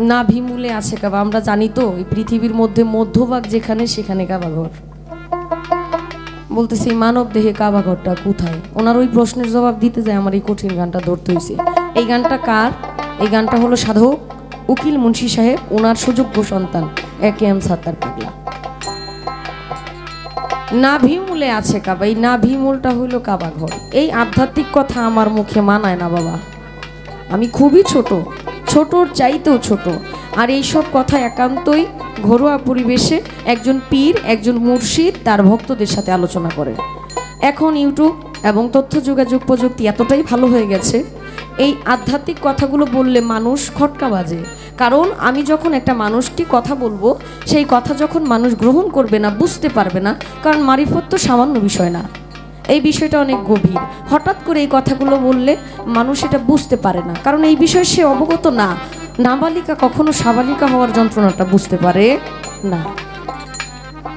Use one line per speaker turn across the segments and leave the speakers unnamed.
না ভিমুলে আছে কাবা। আমরা জানি তো, এই পৃথিবীর মধ্যে মধ্যভাগ যেখানে সেখানে কাবাঘর। বলতেছি মানব দেহে কাবাঘরটা কোথায়? ওনার ওই প্রশ্নের জবাব দিতে যায় আমার এই কঠিন গানটা ধরতে হয়েছে এই গানটা কার? এই গানটা হলো সাধক উকিল মুন্সি সাহেব, ওনার সুযোগ্য সন্তান একে এম সাত্তার পাগলা। নাভিমূলে আছে কাবা, এই নাভিমূলটা হইল কাবাঘর। এই আধ্যাত্মিক কথা আমার মুখে মানায় না বাবা। আমি খুবই ছোট ছোটর চাইতেও ছোট। আর এই সব কথা একান্তই ঘরোয়া পরিবেশে একজন পীর, একজন মুর্শিদ তার ভক্তদের সাথে আলোচনা করে। এখন ইউটিউব এবং তথ্য যোগাযোগ প্রযুক্তি এতটাই ভালো হয়ে গেছে, এই আধ্যাত্মিক কথাগুলো বললে মানুষ খটকা বাজে। কারণ আমি যখন একটা মানুষকে কথা বলব, সেই কথা যখন মানুষ গ্রহণ করবে না, বুঝতে পারবে না, কারণ মারিফত তো সামান্য বিষয় না। এই বিষয়টা অনেক গভীর। হঠাৎ করে এই কথাগুলো বললে মানুষ এটা বুঝতে পারে না। কারণ এই বিষয়ে সে অবগত না। নাবালিকা কখনো সাবালিকা হওয়ার যন্ত্রণাটা বুঝতে পারে না।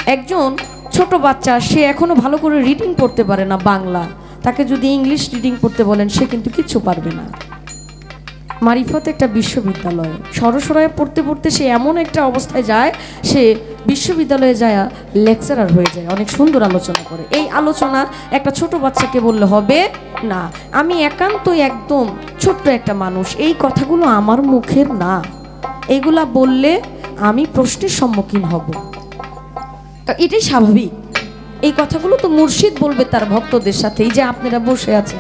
একজন ছোট বাচ্চা, সে এখনও ভালো করে রিডিং পড়তে পারে না বাংলা। তাকে যদি ইংলিশ রিডিং পড়তে বলেন, সে কিন্তু কিচ্ছু পারবে না। মারিফত একটা বিশ্ববিদ্যালয়। সরসরায় পড়তে পড়তে সে এমন একটা অবস্থায় যায়, সে বিশ্ববিদ্যালয়ে যায়, লেকচারার হয়ে যায়, অনেক সুন্দর আলোচনা করে। এই আলোচনা একটা ছোট বাচ্চাকে বললে হবে, না, আমি একান্তই একদম ছোট্ট একটা মানুষ, এই কথাগুলো আমার মুখের না। এগুলা বললে আমি প্রশ্নের সম্মুখীন হব। এটাই স্বাভাবিক। এই কথাগুলো তো মুর্শিদ বলবে তার ভক্তদের সাথে এই যে আপনারা বসে আছেন।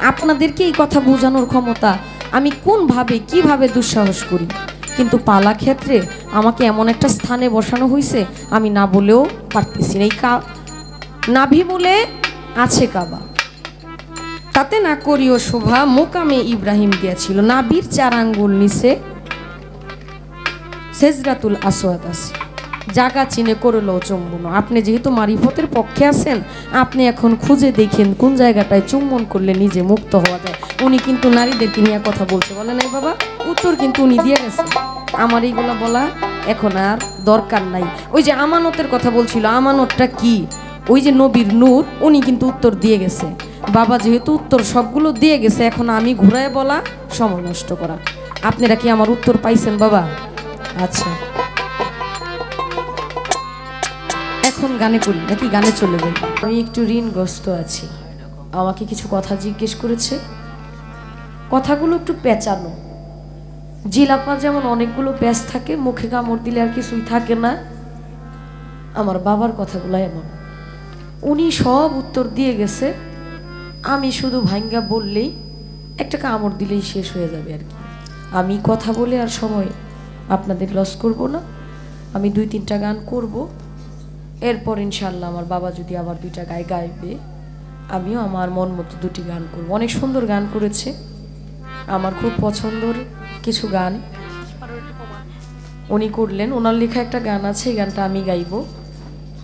আপনাদেরকে এই কথা বোঝানোর ক্ষমতা আমি কোনভাবে, কীভাবে দুঃসাহস করি? কিন্তু পালা ক্ষেত্রে আমাকে এমন একটা স্থানে বসানো হয়েছে আমি না বলেও পারতেছি না। এই কা নাভি বলে আছে কাবা। তাতে না করিও শোভা, মোকামে ইব্রাহিম গিয়াছিল। নাবির চার আঙ্গুল নিচে সেজরাতুল আসওয়াদ আছে। জাগা চিনে করল চুম্বন। আপনি যেহেতু মারিফতের পক্ষে আছেন, আপনি এখন খুঁজে দেখেন কোন জায়গাটায় চুম্বন করলে নিজে মুক্ত হওয়া যায়। উনি কিন্তু নারীদেরকে নিয়ে কথা বলছে বলে নাই বাবা? উত্তর কিন্তু উনি দিয়ে গেছে। আমার এইগুলা বলা এখন আর দরকার নাই। ওই যে আমানতের কথা বলছিল, আমানতটা কি? ওই যে নবীর নূর, উনি কিন্তু উত্তর দিয়ে গেছে। বাবা যেহেতু উত্তর সবগুলো দিয়ে গেছে, এখন আমি ঘুরায় বলা সময় নষ্ট করা। আপনারা কি আমার উত্তর পাইছেন বাবা? আচ্ছা। এখন গানে করি, নাকি গানে চলে যাই? আমি একটু ঋণগ্রস্ত আছি। আমাকে কিছু কথা জিজ্ঞেস করেছে। কথাগুলো একটু পেঁচানো। জিলাপা যেমন অনেকগুলো প্যাঁচ থাকে, মুখে কামড় দিলে আর কিছুই থাকে না। আমার বাবার কথাগুলো এমন। উনি সব উত্তর দিয়ে গেছে, আমি শুধু ভাঙ্গা বললেই একটা কামড় দিলেই শেষ হয়ে যাবে আর কি। আমি কথা বলে আর সময় আপনাদের লস করব না। আমি দুই তিনটা গান করব। এরপর ইনশাল্লাহ আমার বাবা যদি আবার দুইটা গায়ে গাইবে, আমিও আমার মন মতো দুটি গান করব। অনেক সুন্দর গান করেছে। আমার খুব পছন্দর কিছু গান। উনি করলেন, ওনার লেখা একটা গান আছে, এই গানটা আমি গাইব।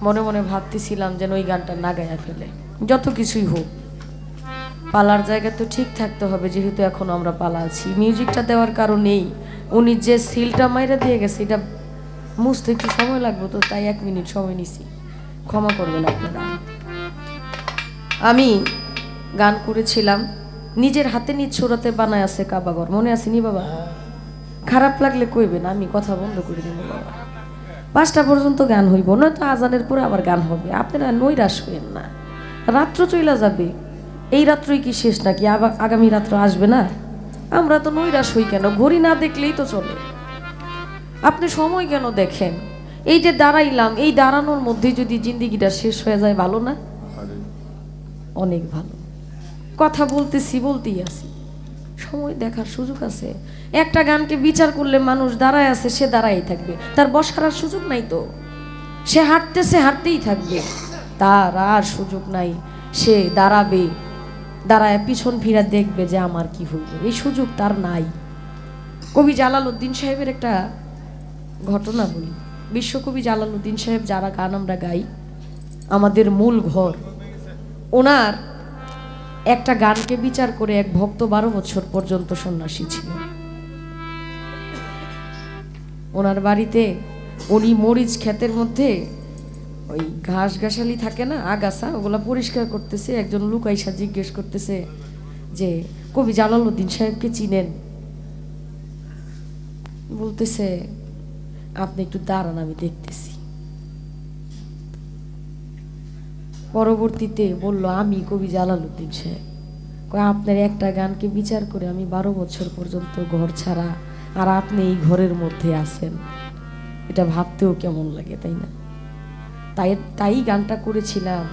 মনে মনে ভাবতেছিলাম যেন ওই গানটা না গায়া ফেলে। যত কিছুই হোক, পালার জায়গা তো ঠিক থাকতে হবে, যেহেতু এখন আমরা পালা আছি। মিউজিকটা দেওয়ার কারণেই উনি যে সিলটা মাইরা দিয়ে গেছে, এটা মুছতে একটু সময় লাগবে তো, তাই এক মিনিট সময় নিছি। ক্ষমা করবেন আপনারা। আমি গান করেছিলাম, নিজের হাতে নিজ ছোড়াতে বানায় আছে কাবাগর মনে আছে নি বাবা? খারাপ লাগলে কইবেন, আমি কথা বন্ধ করে দেবো বাবা। পাঁচটা পর্যন্ত গান হইব, নয়তো আজানের পরে আবার গান হবে। আপনারা নৈরাশ হইেন না। রাত্র চইলা যাবে। এই রাত্রই কি শেষ নাকি? আবা- আগামী রাত্র আসবে না? আমরা তো নৈরাশ হই কেন? ঘড়ি না দেখলেই তো চলে। আপনি সময় কেন দেখেন? এই যে দাঁড়াইলাম এই দাঁড়ানোর মধ্যে যদি জিন্দিগিটা শেষ হয়ে যায় ভালো না? অনেক ভালো। কথা বলতেছি বলতেই আছি। সময় দেখার সুযোগ আছে। একটা গানকে বিচার করলে মানুষ দাঁড়ায় আছে সে দাঁড়াই থাকবে। তার বসার আর সুযোগ নাই তো। সে হাঁটতেছে হাঁটতেই থাকবে। তার আর সুযোগ নাই। সে দাঁড়াবে দাঁড়ায় পিছন ফিরা দেখবে যে আমার কি হইল। এই সুযোগ তার নাই। কবি জালাল উদ্দিন সাহেবের একটা ঘটনা বলি বিশ্বকবি জালালউদ্দিন সাহেব যারা গান আমরা গাই, আমাদের মূল ঘর, ওনার একটা গানকে বিচার করে এক ভক্ত বারো বছর পর্যন্ত সন্ন্যাসী ছিল ওনার বাড়িতে উনি মরিচ ক্ষেতের মধ্যে ওই ঘাস ঘাসালি থাকে না, আগাছা, ওগুলা পরিষ্কার করতেছে। একজন লোক আইসা জিজ্ঞেস করতেছে যে, কবি জালালউদ্দিন সাহেবকে চিনেন? বলতেছে আপনি একটু দাঁড়ান, আমি দেখতেছি। পরবর্তীতে বলল, আমি কবি জালালউদ্দিন সাহেব। আপনার একটা গানকে বিচার করে আমি বারো বছর পর্যন্ত ঘর ছাড়া আর আপনি এই ঘরের মধ্যে আছেন। এটা ভাবতেও কেমন লাগে, তাই না? তাই তাই গানটা করেছিলাম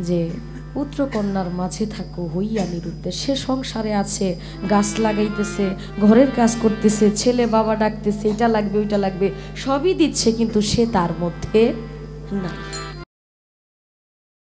যে পুত্র কন্যার মাঝে থাকো হইয়া নিরুদ্ধে সে সংসারে আছে, গাছ লাগাইতেছে, ঘরের কাজ করতেছে, ছেলে বাবা ডাকতেছে, এটা লাগবে, ওইটা লাগবে। সবই দিচ্ছে, কিন্তু সে তার মধ্যে না